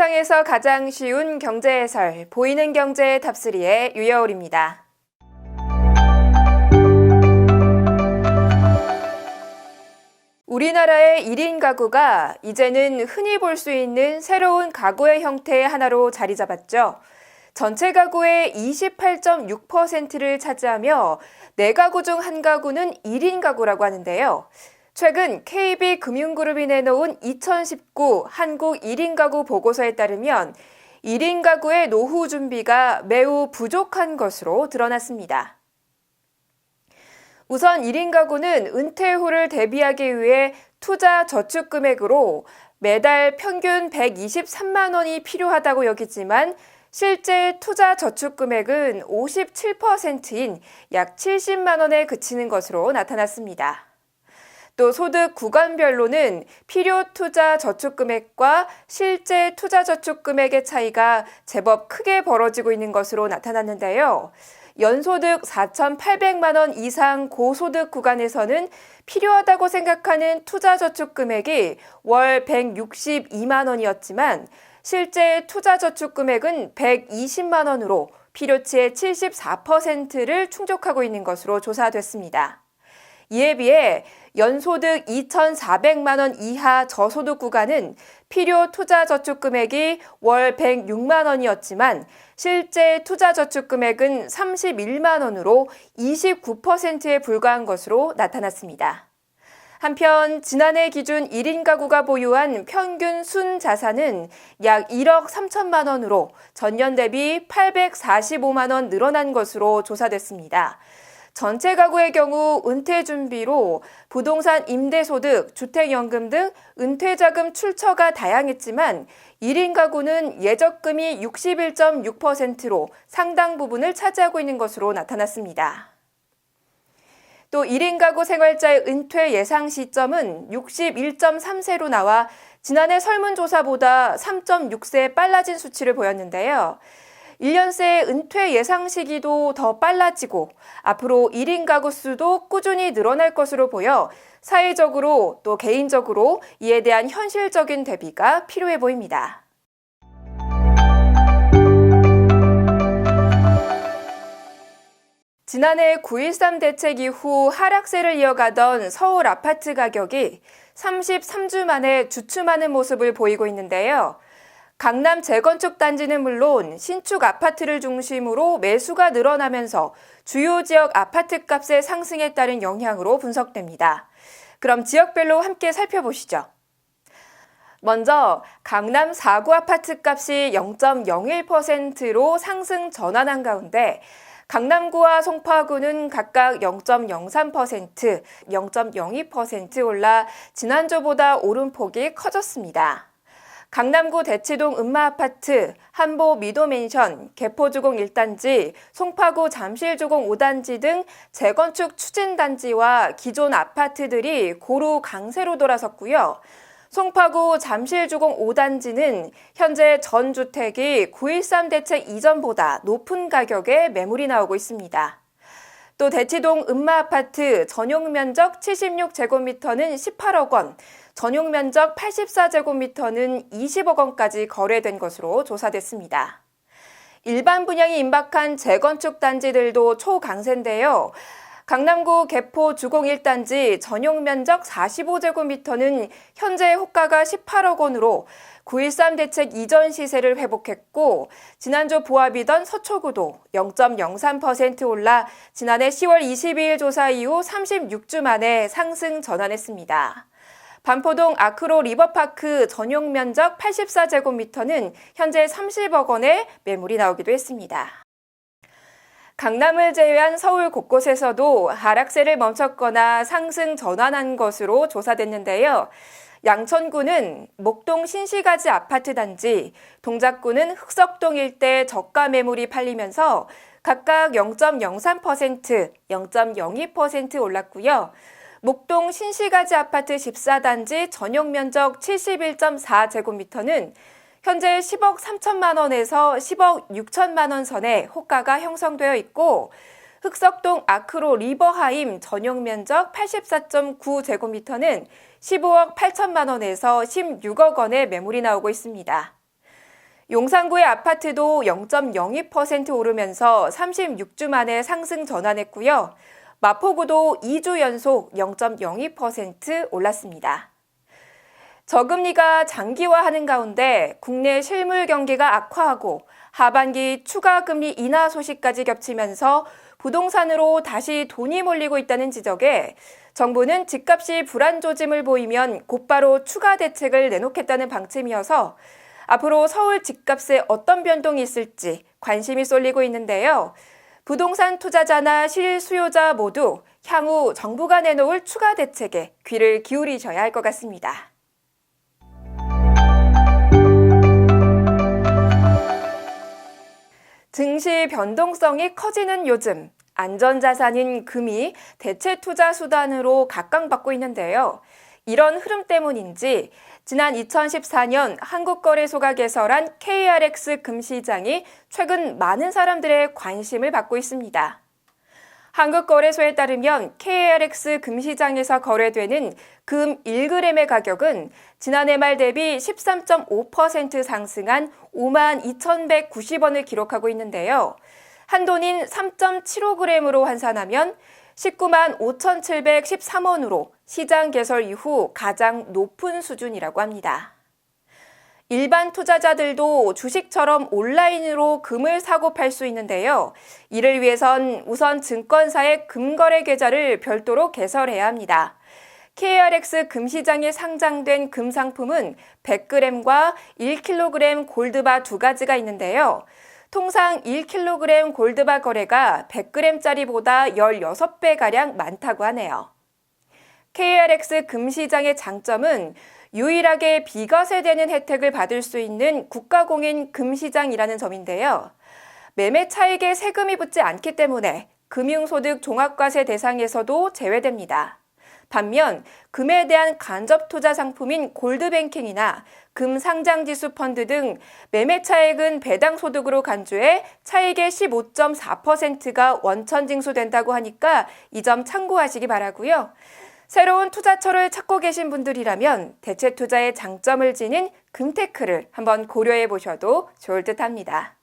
세상에서 가장 쉬운 경제 해설, 보이는 경제 탑3의 유여울입니다. 우리나라의 1인 가구가 이제는 흔히 볼 수 있는 새로운 가구의 형태의 하나로 자리 잡았죠. 전체 가구의 28.6%를 차지하며 4가구 중한 가구는 1인 가구라고 하는데요. 최근 KB금융그룹이 내놓은 2019 한국 1인 가구 보고서에 따르면 1인 가구의 노후 준비가 매우 부족한 것으로 드러났습니다. 우선 1인 가구는 은퇴 후를 대비하기 위해 투자 저축 금액으로 매달 평균 123만 원이 필요하다고 여기지만 실제 투자 저축 금액은 57%인 약 70만 원에 그치는 것으로 나타났습니다. 또 소득 구간별로는 필요 투자 저축 금액과 실제 투자 저축 금액의 차이가 제법 크게 벌어지고 있는 것으로 나타났는데요. 연소득 4,800만 원 이상 고소득 구간에서는 필요하다고 생각하는 투자 저축 금액이 월 162만 원이었지만 실제 투자 저축 금액은 120만 원으로 필요치의 74%를 충족하고 있는 것으로 조사됐습니다. 이에 비해 연소득 2,400만 원 이하 저소득 구간은 필요 투자 저축 금액이 월 106만 원이었지만 실제 투자 저축 금액은 31만 원으로 29%에 불과한 것으로 나타났습니다. 한편 지난해 기준 1인 가구가 보유한 평균 순 자산은 약 1억 3천만 원으로 전년 대비 845만 원 늘어난 것으로 조사됐습니다. 전체 가구의 경우 은퇴 준비로 부동산 임대소득, 주택연금 등 은퇴자금 출처가 다양했지만 1인 가구는 예적금이 61.6%로 상당 부분을 차지하고 있는 것으로 나타났습니다. 또 1인 가구 생활자의 은퇴 예상 시점은 61.3세로 나와 지난해 설문조사보다 3.6세 빨라진 수치를 보였는데요. 1년 새 은퇴 예상 시기도 더 빨라지고 앞으로 1인 가구 수도 꾸준히 늘어날 것으로 보여 사회적으로 또 개인적으로 이에 대한 현실적인 대비가 필요해 보입니다. 지난해 9.13 대책 이후 하락세를 이어가던 서울 아파트 가격이 33주 만에 주춤하는 모습을 보이고 있는데요. 강남 재건축 단지는 물론 신축 아파트를 중심으로 매수가 늘어나면서 주요 지역 아파트 값의 상승에 따른 영향으로 분석됩니다. 그럼 지역별로 함께 살펴보시죠. 먼저 강남 4구 아파트 값이 0.01%로 상승 전환한 가운데 강남구와 송파구는 각각 0.03%, 0.02% 올라 지난주보다 오름폭이 커졌습니다. 강남구 대치동 음마아파트, 한보 미도맨션, 개포주공 1단지, 송파구 잠실주공 5단지 등 재건축 추진단지와 기존 아파트들이 고루 강세로 돌아섰고요. 송파구 잠실주공 5단지는 현재 전 주택이 9.13 대책 이전보다 높은 가격에 매물이 나오고 있습니다. 또 대치동 음마 아파트 전용 면적 76제곱미터는 18억 원, 전용 면적 84제곱미터는 20억 원까지 거래된 것으로 조사됐습니다. 일반 분양이 임박한 재건축 단지들도 초강세인데요. 강남구 개포 주공 1단지 전용 면적 45제곱미터는 현재 호가가 18억 원으로 9.13 대책 이전 시세를 회복했고 지난주 보합이던 서초구도 0.03% 올라 지난해 10월 22일 조사 이후 36주 만에 상승 전환했습니다. 반포동 아크로 리버파크 전용 면적 84제곱미터는 현재 30억 원의 매물이 나오기도 했습니다. 강남을 제외한 서울 곳곳에서도 하락세를 멈췄거나 상승 전환한 것으로 조사됐는데요. 양천구는 목동 신시가지 아파트 단지, 동작구는 흑석동 일대 저가 매물이 팔리면서 각각 0.03%, 0.02% 올랐고요. 목동 신시가지 아파트 14단지 전용 면적 71.4제곱미터는 현재 10억 3천만 원에서 10억 6천만 원 선에 호가가 형성되어 있고 흑석동 아크로 리버하임 전용 면적 84.9제곱미터는 15억 8천만 원에서 16억 원의 매물이 나오고 있습니다. 용산구의 아파트도 0.02% 오르면서 36주 만에 상승 전환했고요. 마포구도 2주 연속 0.02% 올랐습니다. 저금리가 장기화하는 가운데 국내 실물 경기가 악화하고 하반기 추가 금리 인하 소식까지 겹치면서 부동산으로 다시 돈이 몰리고 있다는 지적에 정부는 집값이 불안 조짐을 보이면 곧바로 추가 대책을 내놓겠다는 방침이어서 앞으로 서울 집값에 어떤 변동이 있을지 관심이 쏠리고 있는데요. 부동산 투자자나 실수요자 모두 향후 정부가 내놓을 추가 대책에 귀를 기울이셔야 할 것 같습니다. 증시 변동성이 커지는 요즘 안전자산인 금이 대체 투자 수단으로 각광받고 있는데요. 이런 흐름 때문인지 지난 2014년 한국거래소가 개설한 KRX 금시장이 최근 많은 사람들의 관심을 받고 있습니다. 한국거래소에 따르면 KRX 금시장에서 거래되는 금 1g의 가격은 지난해 말 대비 13.5% 상승한 5만 2,190원을 기록하고 있는데요. 한돈인 3.75g으로 환산하면 19만 5,713원으로 시장 개설 이후 가장 높은 수준이라고 합니다. 일반 투자자들도 주식처럼 온라인으로 금을 사고 팔 수 있는데요. 이를 위해선 우선 증권사의 금거래 계좌를 별도로 개설해야 합니다. KRX 금시장에 상장된 금 상품은 100g과 1kg 골드바 두 가지가 있는데요. 통상 1kg 골드바 거래가 100g짜리보다 16배가량 많다고 하네요. KRX 금시장의 장점은 유일하게 비과세 되는 혜택을 받을 수 있는 국가공인 금시장이라는 점인데요. 매매 차익에 세금이 붙지 않기 때문에 금융소득 종합과세 대상에서도 제외됩니다. 반면 금에 대한 간접 투자 상품인 골드뱅킹이나 금 상장지수 펀드 등 매매 차익은 배당 소득으로 간주해 차익의 15.4%가 원천 징수된다고 하니까 이 점 참고하시기 바라고요. 새로운 투자처를 찾고 계신 분들이라면 대체 투자의 장점을 지닌 금테크를 한번 고려해 보셔도 좋을 듯 합니다.